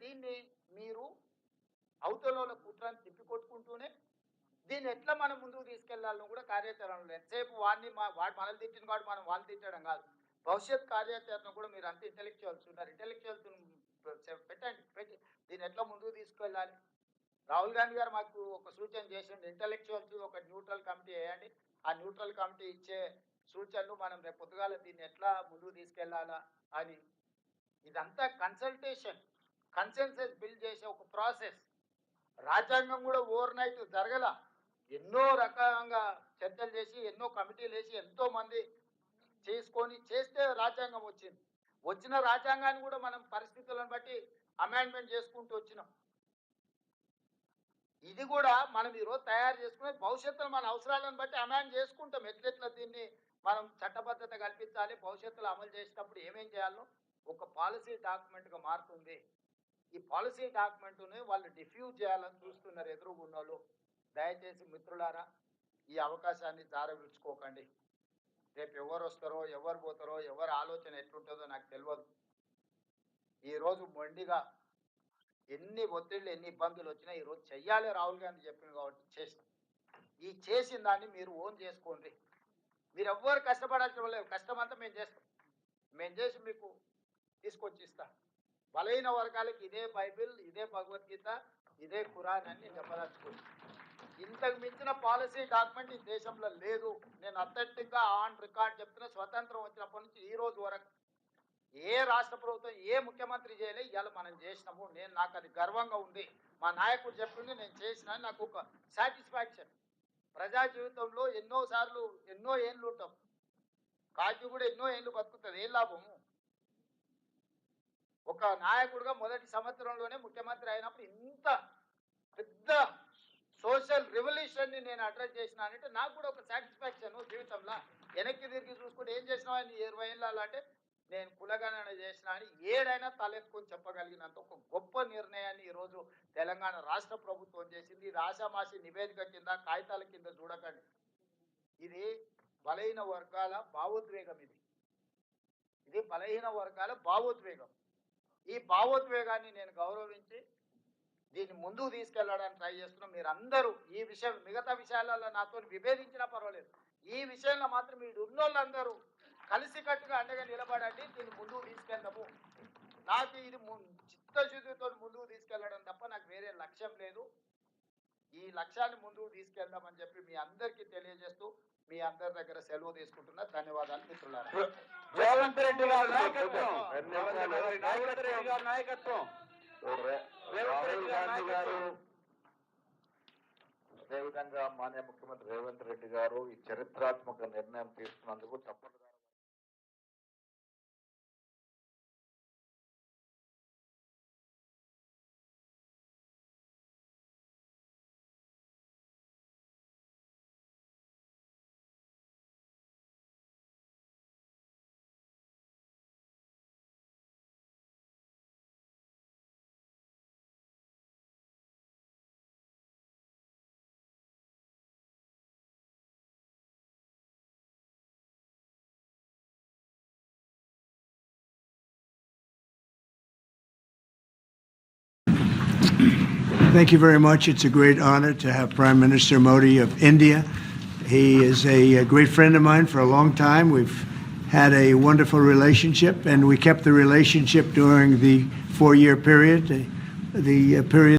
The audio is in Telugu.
దీన్ని మీరు అవతలలో కుట్రని తిప్పికొట్టుకుంటూనే దీన్ని ఎట్లా మనం ముందుకు తీసుకెళ్ళాలని కూడా కార్యాచరణలో ఎంతసేపు వాడిని మా వాడు మనల్ని తిట్టిన వాడు మనం వాళ్ళు తిట్టడం కాదు. భవిష్యత్ కార్యాచరణ కూడా మీరు అంత ఇంటెలెక్చువల్స్ ఉన్నారు. ఇంటెలెక్చువల్స్ పెట్టండి. పెట్టి దీన్ని ఎట్లా ముందుకు తీసుకెళ్ళాలి? రాహుల్ గాంధీ గారు మాకు ఒక సూచన చేసిండు. ఇంటెలెక్చువల్స్ ఒక న్యూట్రల్ కమిటీ వేయండి. ఆ న్యూట్రల్ కమిటీ ఇచ్చే సూచనలు మనం రేపు పొద్దుగాల దీన్ని ఎట్లా ముందుకు తీసుకెళ్ళాలా అని. ఇదంతా కన్సల్టేషన్ కన్సెన్సెస్ బిల్డ్ చేసే ఒక ప్రాసెస్ రాజ్యాంగం కూడా ఓవర్ నైట్ జరగల. ఎన్నో రకంగా చర్చలు చేసి ఎన్నో కమిటీలు వేసి ఎంతో మంది చేసుకొని చేస్తే రాజ్యాంగం వచ్చింది. వచ్చిన రాజ్యాంగాన్ని కూడా మనం పరిస్థితులను బట్టి అమెండ్మెంట్ చేసుకుంటూ వచ్చినాం. ఇది కూడా మనం ఈరోజు తయారు చేసుకునే భవిష్యత్తులో మన అవసరాలను బట్టి అమెండ్ చేసుకుంటాం. ఎట్లెట్లా దీన్ని మనం చట్టబద్ధత కల్పించాలి భవిష్యత్తులో అమలు చేసేటప్పుడు ఏమేం చేయాలో ఒక పాలసీ డాక్యుమెంట్గా మారుతుంది. ఈ పాలసీ డాక్యుమెంట్ని వాళ్ళు డిఫ్యూజ్ చేయాలని చూస్తున్నారు ఎదురుగున్న వాళ్ళు దయచేసి మిత్రులారా ఈ అవకాశాన్ని జారవిడ్చుకోకండి రేపు ఎవరు వస్తారో ఎవరు పోతారో ఎవరు ఆలోచన ఎట్లుంటుందో నాకు తెలియదు ఈరోజు మొండిగా ఎన్ని ఒత్తిళ్ళు ఎన్ని ఇబ్బందులు వచ్చినా ఈరోజు చెయ్యాలి రాహుల్ గాంధీ చెప్పింది కాబట్టి చేసిన ఈ చేసిన దాన్ని మీరు ఓన్ చేసుకోండి. మీరు ఎవ్వరు కష్టపడాల్సిన కష్టం అంతా మేము చేస్తాం. మేము చేసి మీకు తీసుకొచ్చి ఇస్తాను బలైన వర్గాలకి ఇదే బైబిల్ ఇదే భగవద్గీత ఇదే ఖురాన్ అని నేను చెప్పదలుచుకుంది ఇంతకు మించిన పాలసీ డాక్యుమెంట్ ఈ దేశంలో లేదు. నేను అథెంటిక్గా ఆన్ రికార్డ్ చెప్తున్న స్వతంత్రం వచ్చినప్పటి నుంచి ఈ రోజు వరకు ఏ రాష్ట్ర ప్రభుత్వం ఏ ముఖ్యమంత్రి చేయలే ఇవాళ మనం చేసినాము. నేను నాకు అది గర్వంగా ఉంది. మా నాయకుడు చెప్పింది నేను చేసిన నాకు ఒక సాటిస్ఫాక్షన్. ప్రజా జీవితంలో ఎన్నోసార్లు ఎన్నో ఏళ్ళు ఉంటాం. కాజు కూడా ఎన్నో ఏళ్ళు బతుకుతుంది. ఏం లాభము? ఒక నాయకుడిగా మొదటి సంవత్సరంలోనే ముఖ్యమంత్రి అయినప్పుడు ఇంత పెద్ద సోషల్ రెవల్యూషన్ని నేను అడ్రస్ చేసిన అంటే నాకు కూడా ఒక సాటిస్ఫాక్షన్ జీవితంలో. వెనక్కి తిరిగి చూసుకుంటే ఏం చేసినావు? అని ఇరవై అంటే నేను కులగణన చేసిన అని ఏడైనా తలెత్తుకొని చెప్పగలిగినంత ఒక గొప్ప నిర్ణయాన్ని ఈరోజు తెలంగాణ రాష్ట్ర ప్రభుత్వం చేసింది. ఇది ఆశామాసి నివేదిక కింద కాగితాల కింద చూడకండి. ఇది బలహీన వర్గాల భావోద్వేగం ఇది. ఇది బలహీన వర్గాల భావోద్వేగం. ఈ భావోద్వేగాన్ని నేను గౌరవించి దీన్ని ముందుకు తీసుకెళ్ళడానికి ట్రై చేస్తున్నాం మీరు అందరూ ఈ విషయం మిగతా విషయాలలో నాతో విభేదించినా పర్వాలేదు. ఈ విషయంలో మాత్రం మీరు ఉన్నోళ్ళందరూ కలిసికట్టుగా అండగా నిలబడండి దీన్ని ముందుకు తీసుకెళ్దాము. నాకు ఇది చిత్తశుద్ధితో ముందుకు తీసుకెళ్ళడం తప్ప నాకు వేరే లక్ష్యం లేదు. ఈ లక్ష్యాన్ని ముందుకు తీసుకెళ్దామని చెప్పి మీ అందరికీ తెలియజేస్తూ మీ అందరి దగ్గర సెలవు తీసుకుంటున్నా. ధన్యవాదాలు మిత్రులారా. రేవంత్ రెడ్డి గారి నాయకత్వం. అదేవిధంగా మాన్య ముఖ్యమంత్రి రేవంత్ రెడ్డి గారు ఈ చరిత్రాత్మక నిర్ణయం తీసుకున్నందుకు చప్పట్లు Thank you very much. It's a great honor to have Prime Minister Modi of India. He is a, great friend of mine for a long time. We've had a wonderful relationship, and we kept the relationship during the four year period, the, period.